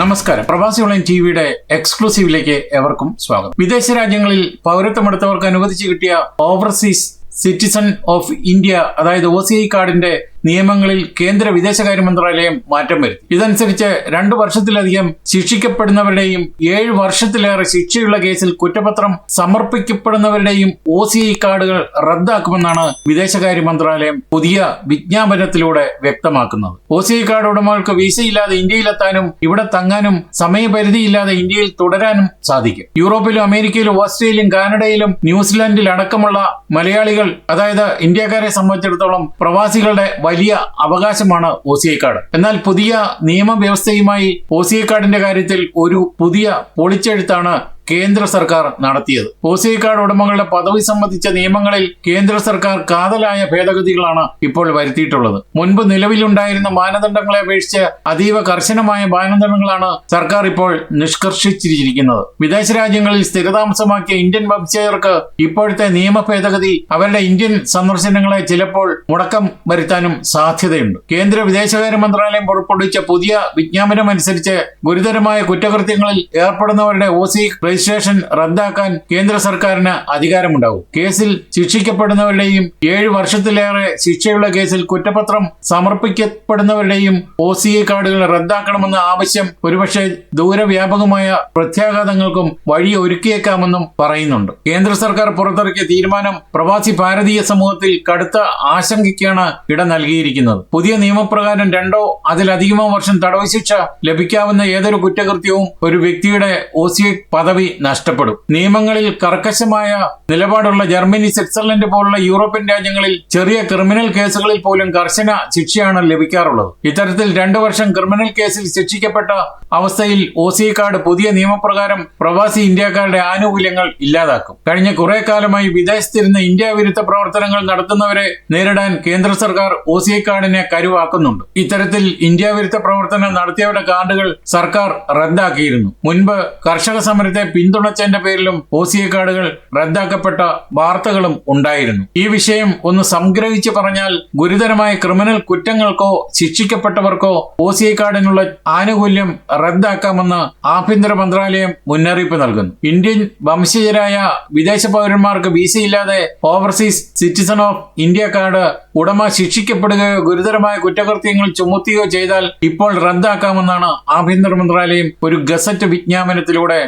നമസ്കാരം. പ്രവാസി online T വിയുടെ എക്സ്ക്ലൂസീവിലേക്ക് എവർക്കും സ്വാഗതം. വിദേശ രാജ്യങ്ങളിൽ പൗരത്വമെടുത്തവർക്ക് അനുവദിച്ചു കിട്ടിയ ഓവർസീസ് സിറ്റിസൺ ഓഫ് ഇന്ത്യ അതായത് ഒ സി ഐ കാർഡിന്റെ നിയമങ്ങളിൽ കേന്ദ്ര വിദേശകാര്യ മന്ത്രാലയം മാറ്റം വരുത്തി. ഇതനുസരിച്ച് രണ്ടു വർഷത്തിലധികം ശിക്ഷിക്കപ്പെടുന്നവരുടെയും ഏഴ് വർഷത്തിലേറെ ശിക്ഷയുള്ള കേസിൽ കുറ്റപത്രം സമർപ്പിക്കപ്പെടുന്നവരുടെയും ഒ സി ഐ കാർഡുകൾ റദ്ദാക്കുമെന്നാണ് വിദേശകാര്യ മന്ത്രാലയം പുതിയ വിജ്ഞാപനത്തിലൂടെ വ്യക്തമാക്കുന്നത്. ഒ സി ഐ കാർഡ് ഉടമകൾക്ക് വിസയില്ലാതെ ഇന്ത്യയിലെത്താനും ഇവിടെ തങ്ങാനും സമയപരിധിയില്ലാതെ ഇന്ത്യയിൽ തുടരാനും സാധിക്കും. യൂറോപ്പിലും അമേരിക്കയിലും ഓസ്ട്രേലിയയിലും കാനഡയിലും ന്യൂസിലാൻഡിൽ അടക്കമുള്ള മലയാളികൾ അതായത് ഇന്ത്യക്കാരെ സംബന്ധിച്ചിടത്തോളം പ്രവാസികളുടെ വലിയ അവകാശമാണ് ഒ സി എന്നാൽ പുതിയ നിയമവ്യവസ്ഥയുമായി ഒ സി കാര്യത്തിൽ ഒരു പുതിയ പൊളിച്ചെഴുത്താണ് കേന്ദ്ര സർക്കാർ നടത്തിയത്. ഒ സി ഐ കാർഡ് ഉടമകളുടെ പദവി സംബന്ധിച്ച നിയമങ്ങളിൽ കേന്ദ്ര സർക്കാർ കാതലായ ഭേദഗതികളാണ് ഇപ്പോൾ വരുത്തിയിട്ടുള്ളത്. മുൻപ് നിലവിലുണ്ടായിരുന്ന മാനദണ്ഡങ്ങളെ അപേക്ഷിച്ച് അതീവ കർശനമായ മാനദണ്ഡങ്ങളാണ് സർക്കാർ ഇപ്പോൾ നിഷ്കർഷിച്ചിരിക്കുന്നത്. വിദേശ രാജ്യങ്ങളിൽ സ്ഥിരതാമസമാക്കിയ ഇന്ത്യൻ വംശജർക്ക് ഇപ്പോഴത്തെ നിയമ ഭേദഗതി അവരുടെ ഇന്ത്യൻ സന്ദർശനങ്ങളെ ചിലപ്പോൾ മുടക്കം വരുത്താനും സാധ്യതയുണ്ട്. കേന്ദ്ര വിദേശകാര്യ മന്ത്രാലയം പുറപ്പെടുവിച്ച പുതിയ വിജ്ഞാപനം അനുസരിച്ച് ഗുരുതരമായ കുറ്റകൃത്യങ്ങളിൽ ഏർപ്പെടുന്നവരുടെ ഒ സി രജിസ്ട്രേഷൻ റദ്ദാക്കാൻ കേന്ദ്ര സർക്കാരിന് അധികാരമുണ്ടാകും. കേസിൽ ശിക്ഷിക്കപ്പെടുന്നവരുടെയും ഏഴ് വർഷത്തിലേറെ ശിക്ഷയുള്ള കേസിൽ കുറ്റപത്രം സമർപ്പിക്കപ്പെടുന്നവരുടെയും ഒ സി ഐ കാർഡുകൾ റദ്ദാക്കണമെന്ന ആവശ്യം ഒരുപക്ഷെ ദൂരവ്യാപകമായ പ്രത്യാഘാതങ്ങൾക്കും വഴി ഒരുക്കിയേക്കാമെന്നും പറയുന്നുണ്ട്. കേന്ദ്ര സർക്കാർ പുറത്തിറക്കിയ തീരുമാനം പ്രവാസി ഭാരതീയ സമൂഹത്തിൽ കടുത്ത ആശങ്കയ്ക്കാണ് ഇട നൽകിയിരിക്കുന്നത്. പുതിയ നിയമപ്രകാരം രണ്ടോ അതിലധികമോ വർഷം തടവ് ശിക്ഷ ലഭിക്കാവുന്ന ഏതൊരു കുറ്റകൃത്യവും ഒരു വ്യക്തിയുടെ ഒ സി പദവി നഷ്ടപ്പെടും. നിയമങ്ങളിൽ കർക്കശമായ നിലപാടുള്ള ജർമ്മനി സ്വിറ്റ്സർലൻഡ് പോലുള്ള യൂറോപ്യൻ രാജ്യങ്ങളിൽ ചെറിയ ക്രിമിനൽ കേസുകളിൽ പോലും കർശന ശിക്ഷയാണ് ലഭിക്കാറുള്ളത്. ഇത്തരത്തിൽ രണ്ടു വർഷം ക്രിമിനൽ കേസിൽ ശിക്ഷിക്കപ്പെട്ട അവസ്ഥയിൽ ഒ സി കാർഡ് പുതിയ നിയമപ്രകാരം പ്രവാസി ഇന്ത്യക്കാരുടെ ആനുകൂല്യങ്ങൾ ഇല്ലാതാക്കും. കഴിഞ്ഞ കുറെ കാലമായി വിദേശത്തിരുന്ന് ഇന്ത്യ വിരുദ്ധ പ്രവർത്തനങ്ങൾ നടത്തുന്നവരെ നേരിടാൻ കേന്ദ്ര സർക്കാർ ഒ സി കാർഡിനെ കരുവാക്കുന്നുണ്ട്. ഇത്തരത്തിൽ ഇന്ത്യ വിരുദ്ധ പ്രവർത്തനം നടത്തിയവരുടെ കാർഡുകൾ സർക്കാർ റദ്ദാക്കിയിരുന്നു. മുൻപ് കർഷക സമരത്തെ പിന്തുണച്ചതിന്റെ പേരിലും സി കാർഡുകൾ റദ്ദാക്കപ്പെട്ട വാർത്തകളും ഉണ്ടായിരുന്നു. ഈ വിഷയം ഒന്ന് സംഗ്രഹിച്ചു പറഞ്ഞാൽ ഗുരുതരമായ ക്രിമിനൽ കുറ്റങ്ങൾക്കോ ശിക്ഷിക്കപ്പെട്ടവർക്കോ സി കാർഡിനുള്ള ആനുകൂല്യം റദ്ദാക്കാമെന്ന് ആഭ്യന്തര മന്ത്രാലയം മുന്നറിയിപ്പ് നൽകുന്നു. ഇന്ത്യൻ വംശജരായ വിദേശ പൗരന്മാർക്ക് വിസയില്ലാതെ overseas citizen of India card ഉടമ ശിക്ഷിക്കപ്പെടുകയോ ഗുരുതരമായ കുറ്റകൃത്യങ്ങൾ ചുമത്തുകയോ ചെയ്താൽ ഇപ്പോൾ റദ്ദാക്കാമെന്നാണ് ആഭ്യന്തര മന്ത്രാലയം ഒരു ഗസറ്റ് വിജ്ഞാപനത്തിലൂടെ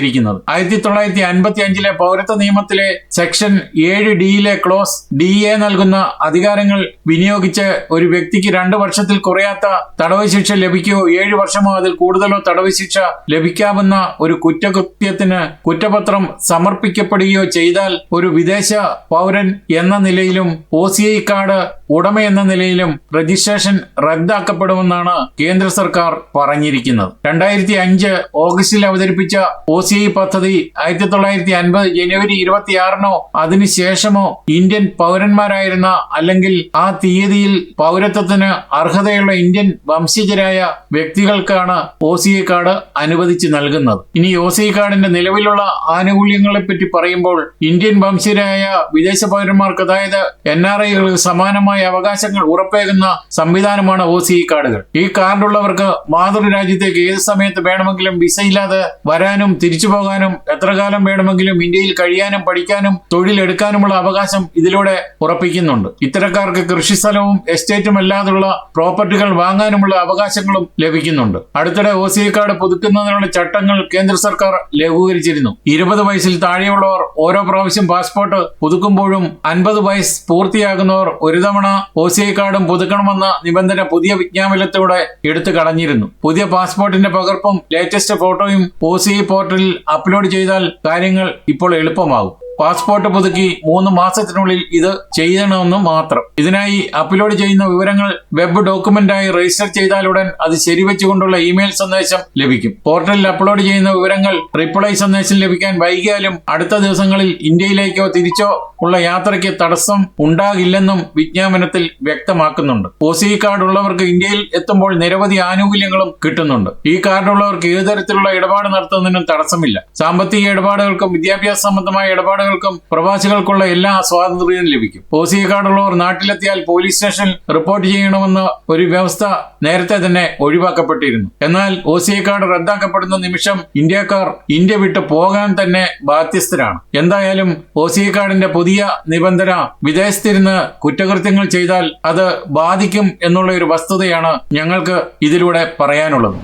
അറിയിച്ചിരിക്കുന്നത് ആയിരത്തി തൊള്ളായിരത്തി അൻപത്തി അഞ്ചിലെ പൗരത്വ നിയമത്തിലെ സെക്ഷൻ ഏഴ് ഡിയിലെ ക്ലോസ് ഡി എ നൽകുന്ന അധികാരങ്ങൾ വിനിയോഗിച്ച് ഒരു വ്യക്തിക്ക് രണ്ടു വർഷത്തിൽ കുറയാത്ത തടവ് ശിക്ഷ ലഭിക്കുകയോ ഏഴ് വർഷമോ അതിൽ കൂടുതലോ തടവ് ശിക്ഷ ലഭിക്കാമെന്ന ഒരു കുറ്റകൃത്യത്തിന് കുറ്റപത്രം സമർപ്പിക്കപ്പെടുകയോ ചെയ്താൽ ഒരു വിദേശ പൗരൻ എന്ന നിലയിലും ഒ സി ഐ കാർഡ് ഉടമ എന്ന നിലയിലും രജിസ്ട്രേഷൻ റദ്ദാക്കപ്പെടുമെന്നാണ് കേന്ദ്ര സർക്കാർ പറഞ്ഞിരിക്കുന്നത്. രണ്ടായിരത്തി അഞ്ച് ഓഗസ്റ്റിൽ അവതരിപ്പിച്ച ഒ സി ഐ പദ്ധതി ആയിരത്തി തൊള്ളായിരത്തി അൻപത് ജനുവരി ഇരുപത്തിയാറിനോ അതിനുശേഷമോ ഇന്ത്യൻ പൗരന്മാരായിരുന്ന അല്ലെങ്കിൽ ആ തീയതിയിൽ പൗരത്വത്തിന് അർഹതയുള്ള ഇന്ത്യൻ വംശജരായ വ്യക്തികൾക്കാണ് ഒ സി ഐ കാർഡ് അനുവദിച്ച് നൽകുന്നത്. ഇനി ഒ സി ഐ കാർഡിന്റെ നിലവിലുള്ള ആനുകൂല്യങ്ങളെ പറ്റി പറയുമ്പോൾ ഇന്ത്യൻ വംശജരായ വിദേശ പൗരന്മാർക്ക് അതായത് എൻ ആർ ഐകൾക്ക് സമാനമായ അവകാശങ്ങൾ ഉറപ്പേകുന്ന സംവിധാനമാണ് ഒ സി കാർഡുകൾ. ഈ കാർഡുള്ളവർക്ക് മാതൃരാജ്യത്തേക്ക് ഏത് സമയത്ത് വേണമെങ്കിലും വിസയില്ലാതെ വരാനും തിരിച്ചു പോകാനും എത്ര കാലം വേണമെങ്കിലും ഇന്ത്യയിൽ കഴിയാനും പഠിക്കാനും തൊഴിലെടുക്കാനുമുള്ള അവകാശം ഇതിലൂടെ ഉറപ്പിക്കുന്നുണ്ട്. ഇത്തരക്കാർക്ക് കൃഷിസ്ഥലവും എസ്റ്റേറ്റും അല്ലാതുള്ള പ്രോപ്പർട്ടികൾ വാങ്ങാനുമുള്ള അവകാശങ്ങളും ലഭിക്കുന്നുണ്ട്. അടുത്തിടെ ഒ സി കാർഡ് പുതുക്കുന്നതിനുള്ള ചട്ടങ്ങൾ കേന്ദ്ര സർക്കാർ ലഘൂകരിച്ചിരുന്നു. ഇരുപത് വയസ്സിൽ താഴെയുള്ളവർ ഓരോ പ്രാവശ്യം പാസ്പോർട്ട് പുതുക്കുമ്പോഴും അൻപത് വയസ്സ് പൂർത്തിയാകുന്നവർ ഒരു തവണ ഒ സി ഐ കാർഡും പുതുക്കണമെന്ന നിബന്ധന പുതിയ വിജ്ഞാപനത്തോടെ എടുത്തു കളഞ്ഞിരുന്നു. പുതിയ പാസ്പോർട്ടിന്റെ പകർപ്പും ലേറ്റസ്റ്റ് ഫോട്ടോയും ഒ പോർട്ടലിൽ അപ്ലോഡ് ചെയ്താൽ കാര്യങ്ങൾ ഇപ്പോൾ എളുപ്പമാകും. പാസ്പോർട്ട് പുതുക്കി മൂന്ന് മാസത്തിനുള്ളിൽ ഇത് ചെയ്യണമെന്ന് മാത്രം. ഇതിനായി അപ്ലോഡ് ചെയ്യുന്ന വിവരങ്ങൾ വെബ് ഡോക്യുമെന്റായി രജിസ്റ്റർ ചെയ്താലുടൻ അത് ശരിവെച്ചുകൊണ്ടുള്ള ഇമെയിൽ സന്ദേശം ലഭിക്കും. പോർട്ടലിൽ അപ്ലോഡ് ചെയ്യുന്ന വിവരങ്ങൾ റിപ്ലൈ സന്ദേശം ലഭിക്കാൻ വൈകിയാലും അടുത്ത ദിവസങ്ങളിൽ ഇന്ത്യയിലേക്കോ തിരിച്ചോ ഉള്ള യാത്രയ്ക്ക് തടസ്സം ഉണ്ടാകില്ലെന്നും വിജ്ഞാപനത്തിൽ വ്യക്തമാക്കുന്നുണ്ട്. ഒസി കാർഡ് ഉള്ളവർക്ക് ഇന്ത്യയിൽ എത്തുമ്പോൾ നിരവധി ആനുകൂല്യങ്ങളും കിട്ടുന്നുണ്ട്. ഈ കാർഡുള്ളവർക്ക് ഏത് തരത്തിലുള്ള ഇടപാട് നടത്തുന്നതിനും തടസ്സമില്ല. സാമ്പത്തിക ഇടപാടുകൾക്കും വിദ്യാഭ്യാസ സംബന്ധമായ ഇടപാടുകൾ സംഘടനകൾക്കും പ്രവാസികൾക്കുള്ള എല്ലാ സ്വാതന്ത്ര്യവും ലഭിക്കും. സി കാർഡുള്ളവർ നാട്ടിലെത്തിയാൽ പോലീസ് സ്റ്റേഷനിൽ റിപ്പോർട്ട് ചെയ്യണമെന്ന ഒരു വ്യവസ്ഥ നേരത്തെ തന്നെ ഒഴിവാക്കപ്പെട്ടിരുന്നു. എന്നാൽ സി കാർഡ് റദ്ദാക്കപ്പെടുന്ന നിമിഷം ഇന്ത്യക്കാർ ഇന്ത്യ വിട്ടു പോകാൻ തന്നെ ബാധ്യസ്ഥരാണ്. എന്തായാലും സി കാർഡിന്റെ പുതിയ നിബന്ധന വിദേശത്തിരുന്ന് കുറ്റകൃത്യങ്ങൾ ചെയ്താൽ അത് ബാധിക്കും എന്നുള്ള ഒരു വസ്തുതയാണ് ഞങ്ങൾക്ക് ഇതിലൂടെ പറയാനുള്ളത്.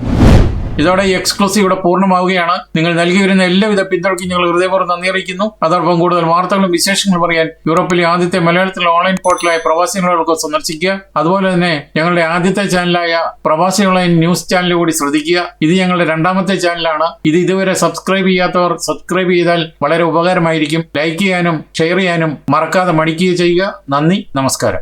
ഇതോടെ ഈ എക്സ്ക്ലൂസീവ് ഇവിടെ പൂർണമാവുകയാണ്. നിങ്ങൾ നൽകി വരുന്ന എല്ലാവിധ പിന്തുണയ്ക്കും ഞങ്ങൾ ഹൃദയപൂർവം നന്ദി അറിയിക്കുന്നു. അതോടൊപ്പം കൂടുതൽ വാർത്തകളും വിശേഷങ്ങളും പറയാൻ യൂറോപ്പിലെ ആദ്യത്തെ മലയാളത്തിലെ ഓൺലൈൻ പോർട്ടലായ പ്രവാസികളൊക്കെ സന്ദർശിക്കുക. അതുപോലെ തന്നെ ഞങ്ങളുടെ ആദ്യത്തെ ചാനലായ പ്രവാസി ഓൺലൈൻ ന്യൂസ് ചാനൽ കൂടി ശ്രദ്ധിക്കുക. ഇത് ഞങ്ങളുടെ രണ്ടാമത്തെ ചാനലാണ് ഇത് ഇതുവരെ സബ്സ്ക്രൈബ് ചെയ്യാത്തവർ സബ്സ്ക്രൈബ് ചെയ്താൽ വളരെ ഉപകാരമായിരിക്കും. ലൈക്ക് ചെയ്യാനും ഷെയർ ചെയ്യാനും മറക്കാതെ മടിക്കുക ചെയ്യുക. നന്ദി നമസ്കാരം.